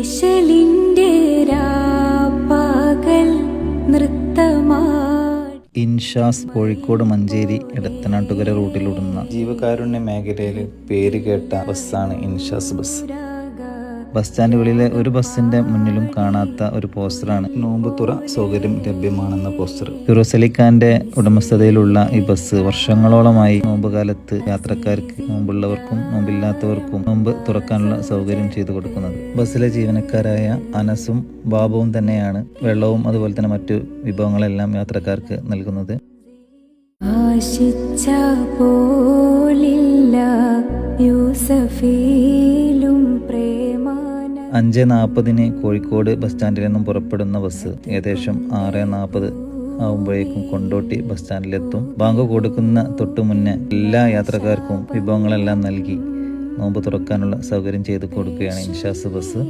ഇശലിന്റെ രാപ്പകൽ നൃത്തമാടി. ഇൻഷാസ് കോഴിക്കോട് മഞ്ചേരി എടത്തനാട്ടുകര റൂട്ടിലോടുന്ന ജീവകാരുണ്യ മേഖലയിൽ പേര് കേട്ട ബസ്സാണ് ഇൻഷാസ് ബസ്. ബസ് സ്റ്റാൻഡുകളിലെ ഒരു ബസ്സിന്റെ മുന്നിലും കാണാത്ത ഒരു പോസ്റ്ററാണ്. നോമ്പ് സൗകര്യം ലഭ്യമാണെന്ന പോസ്റ്റർ. ഫിറോസലിഖാന്റെ ഉടമസ്ഥതയിലുള്ള ഈ ബസ് വർഷങ്ങളോളമായി നോമ്പ് കാലത്ത് യാത്രക്കാർക്ക് നോമ്പുള്ളവർക്കും നോമ്പില്ലാത്തവർക്കും നോമ്പ് തുറക്കാനുള്ള സൗകര്യം ചെയ്തു കൊടുക്കുന്നത്. ബസ്സിലെ ജീവനക്കാരായ അനസും ബാബുവും തന്നെയാണ്. വെള്ളവും അതുപോലെ തന്നെ മറ്റു വിഭവങ്ങളെല്ലാം യാത്രക്കാർക്ക് നൽകുന്നത്. ആശിച്ച പോലില്ല പ്രേമാന അഞ്ച് നാൽപ്പതിന് കോഴിക്കോട് ബസ് സ്റ്റാൻഡിൽ നിന്നും പുറപ്പെടുന്ന ബസ് ഏകദേശം ആറ് നാൽപ്പത് ആവുമ്പോഴേക്കും കൊണ്ടോട്ടി ബസ് സ്റ്റാൻഡിലെത്തും. ബാങ്ക് കൊടുക്കുന്ന തൊട്ടു മുന്നേ എല്ലാ യാത്രക്കാർക്കും വിഭവങ്ങളെല്ലാം നൽകി നോമ്പ് തുറക്കാനുള്ള സൗകര്യം ചെയ്ത് കൊടുക്കുകയാണ് ഇൻഷാസ് ബസ്.